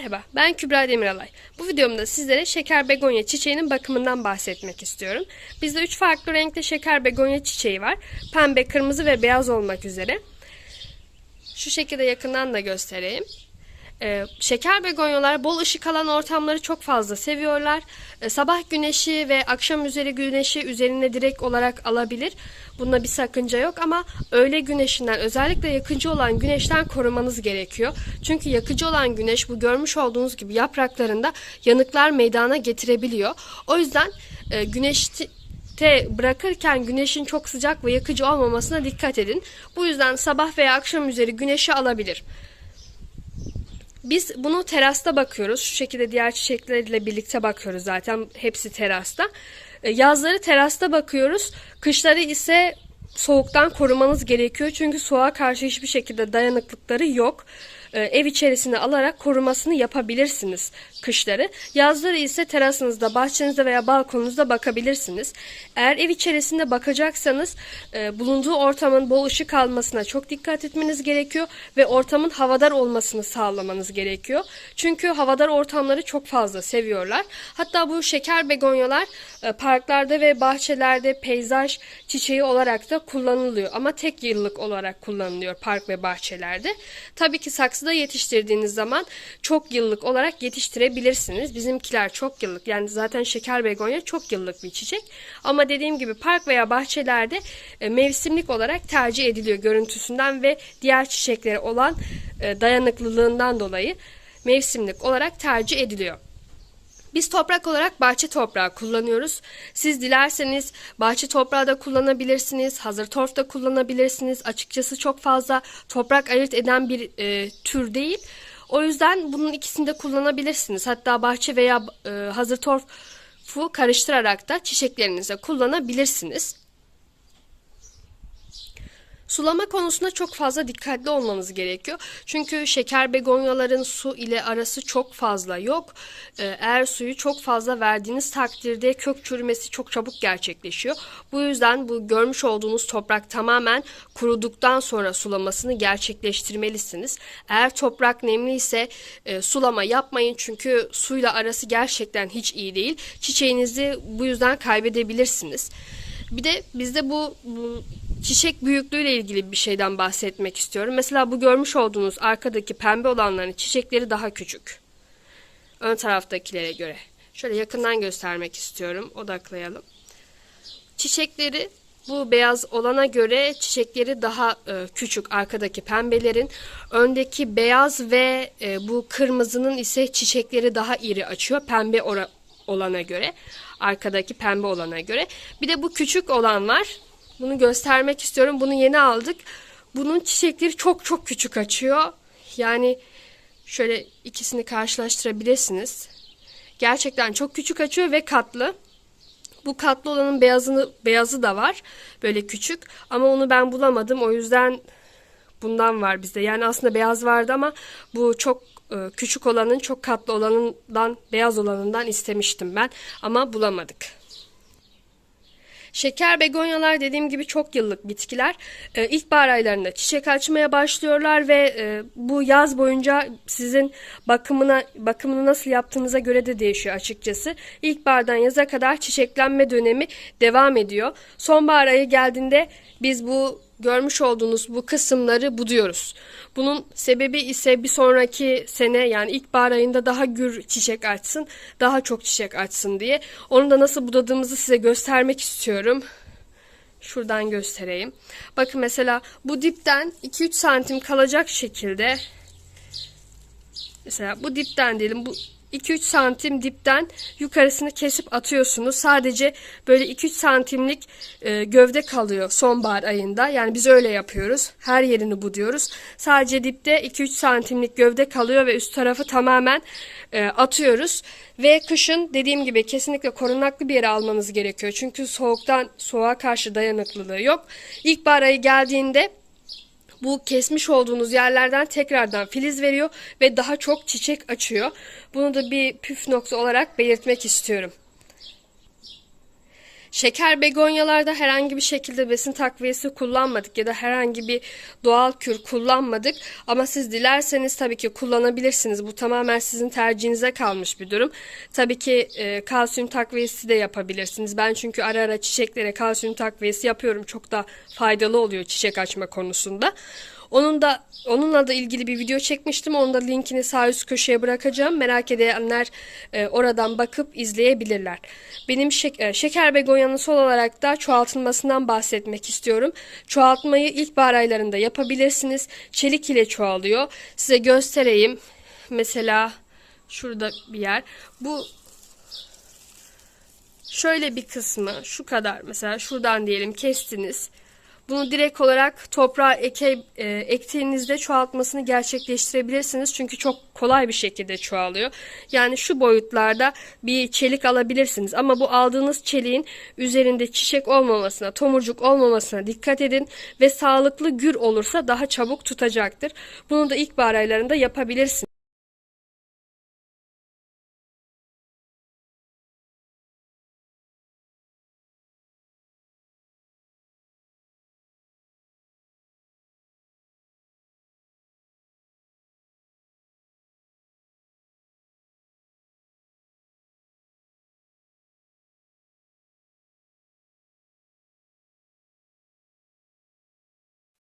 Merhaba, ben Kübra Demiralay. Bu videomda sizlere şeker begonya çiçeğinin bakımından bahsetmek istiyorum. Bizde 3 farklı renkte şeker begonya çiçeği var. Pembe, kırmızı ve beyaz olmak üzere. Şu şekilde yakından da göstereyim. Ee, şeker begonyalar bol ışık alan ortamları çok fazla seviyorlar. Ee, sabah güneşi ve akşam üzeri güneşi üzerine direkt olarak alabilir. Bunda bir sakınca yok ama öğle güneşinden özellikle yakıcı olan güneşten korumanız gerekiyor. Çünkü yakıcı olan güneş bu görmüş olduğunuz gibi yapraklarında yanıklar meydana getirebiliyor. O yüzden e, güneşte bırakırken güneşin çok sıcak ve yakıcı olmamasına dikkat edin. Bu yüzden sabah veya akşam üzeri güneşi alabilir. Biz bunu terasta bakıyoruz. Şu şekilde diğer çiçeklerle birlikte bakıyoruz zaten. Hepsi terasta. E, Yazları terasta bakıyoruz. Kışları ise soğuktan korumanız gerekiyor. Çünkü soğuğa karşı hiçbir şekilde dayanıklıkları yok. E, Ev içerisine alarak korumasını yapabilirsiniz kışları. Yazları ise terasınızda, bahçenizde veya balkonunuzda bakabilirsiniz. Eğer ev içerisinde bakacaksanız e, bulunduğu ortamın bol ışık almasına çok dikkat etmeniz gerekiyor ve ortamın havadar olmasını sağlamanız gerekiyor. Çünkü havadar ortamları çok fazla seviyorlar. Hatta bu şeker begonyalar e, parklarda ve bahçelerde peyzaj çiçeği olarak da kullanılıyor ama tek yıllık olarak kullanılıyor park ve bahçelerde. Tabii ki saksıda yetiştirdiğiniz zaman çok yıllık olarak yetiştirebilirsiniz. Bizimkiler çok yıllık yani zaten şeker begonya çok yıllık bir çiçek. Ama dediğim gibi park veya bahçelerde e, mevsimlik olarak tercih ediliyor görüntüsünden ve diğer çiçeklere olan e, dayanıklılığından dolayı mevsimlik olarak tercih ediliyor. Biz toprak olarak bahçe toprağı kullanıyoruz. Siz dilerseniz bahçe toprağı da kullanabilirsiniz, hazır torf da kullanabilirsiniz. Açıkçası çok fazla toprak ayırt eden bir e, tür değil. O yüzden bunun ikisini de kullanabilirsiniz. Hatta bahçe veya e, hazır torfu karıştırarak da çiçeklerinize kullanabilirsiniz. Sulama konusunda çok fazla dikkatli olmanız gerekiyor. Çünkü şeker begonyaların su ile arası çok fazla yok. Ee, Eğer suyu çok fazla verdiğiniz takdirde kök çürümesi çok çabuk gerçekleşiyor. Bu yüzden bu görmüş olduğunuz toprak tamamen kuruduktan sonra sulamasını gerçekleştirmelisiniz. Eğer toprak nemli ise e, sulama yapmayın çünkü suyla arası gerçekten hiç iyi değil. Çiçeğinizi bu yüzden kaybedebilirsiniz. Bir de bizde bu, bu çiçek büyüklüğüyle ilgili bir şeyden bahsetmek istiyorum. Mesela bu görmüş olduğunuz arkadaki pembe olanların çiçekleri daha küçük. Ön taraftakilere göre. Şöyle yakından göstermek istiyorum. Odaklayalım. Çiçekleri bu beyaz olana göre çiçekleri daha e, küçük arkadaki pembelerin. Öndeki beyaz ve e, bu kırmızının ise çiçekleri daha iri açıyor. Pembe olana göre. Arkadaki pembe olana göre. Bir de bu küçük olan var. Bunu göstermek istiyorum. Bunu yeni aldık. Bunun çiçekleri çok çok küçük açıyor. Yani şöyle ikisini karşılaştırabilirsiniz. Gerçekten çok küçük açıyor ve katlı. Bu katlı olanın beyazını beyazı da var. Böyle küçük ama onu ben bulamadım. O yüzden bundan var bizde. Yani aslında beyaz vardı ama bu çok e, küçük olanın çok katlı olanından beyaz olanından istemiştim ben ama bulamadık. Şeker begonyalar dediğim gibi çok yıllık bitkiler. Ee, ilkbahar aylarında çiçek açmaya başlıyorlar ve e, bu yaz boyunca sizin bakımına bakımını nasıl yaptığınıza göre de değişiyor açıkçası. İlkbahardan yaza kadar çiçeklenme dönemi devam ediyor. Sonbahar ayı geldiğinde biz bu görmüş olduğunuz bu kısımları buduyoruz. Bunun sebebi ise bir sonraki sene yani ilkbahar ayında daha gür çiçek açsın, daha çok çiçek açsın diye. Onu da nasıl budadığımızı size göstermek istiyorum. Şuradan göstereyim. Bakın mesela bu dipten 2-3 santim kalacak şekilde mesela bu dipten diyelim bu 2-3 santim dipten yukarısını kesip atıyorsunuz. Sadece böyle 2-3 santimlik e, gövde kalıyor sonbahar ayında. Yani biz öyle yapıyoruz. Her yerini buduyoruz. Sadece dipte 2-3 santimlik gövde kalıyor ve üst tarafı tamamen e, atıyoruz. Ve kışın dediğim gibi kesinlikle korunaklı bir yere almanız gerekiyor. Çünkü soğuktan soğuğa karşı dayanıklılığı yok. İlkbahar ayı geldiğinde bu kesmiş olduğunuz yerlerden tekrardan filiz veriyor ve daha çok çiçek açıyor. Bunu da bir püf nokta olarak belirtmek istiyorum. Şeker begonyalarda herhangi bir şekilde besin takviyesi kullanmadık ya da herhangi bir doğal kür kullanmadık. Ama siz dilerseniz tabii ki kullanabilirsiniz. Bu tamamen sizin tercihinize kalmış bir durum. Tabii ki e, kalsiyum takviyesi de yapabilirsiniz. Ben çünkü ara ara çiçeklere kalsiyum takviyesi yapıyorum. Çok da faydalı oluyor çiçek açma konusunda. Onun da onunla da ilgili bir video çekmiştim. Onun da linkini sağ üst köşeye bırakacağım. Merak edenler e, oradan bakıp izleyebilirler. Benim şek- e, şeker begonyanın son olarak da çoğaltılmasından bahsetmek istiyorum. Çoğaltmayı ilkbahar aylarında yapabilirsiniz. Çelik ile çoğalıyor. Size göstereyim. Mesela şurada bir yer. Bu şöyle bir kısmı şu kadar mesela şuradan diyelim kestiniz. Bunu direkt olarak toprağa eke, e, ektiğinizde çoğaltmasını gerçekleştirebilirsiniz. Çünkü çok kolay bir şekilde çoğalıyor. Yani şu boyutlarda bir çelik alabilirsiniz. Ama bu aldığınız çeliğin üzerinde çiçek olmamasına, tomurcuk olmamasına dikkat edin. Ve sağlıklı gür olursa daha çabuk tutacaktır. Bunu da ilkbahar aylarında yapabilirsiniz.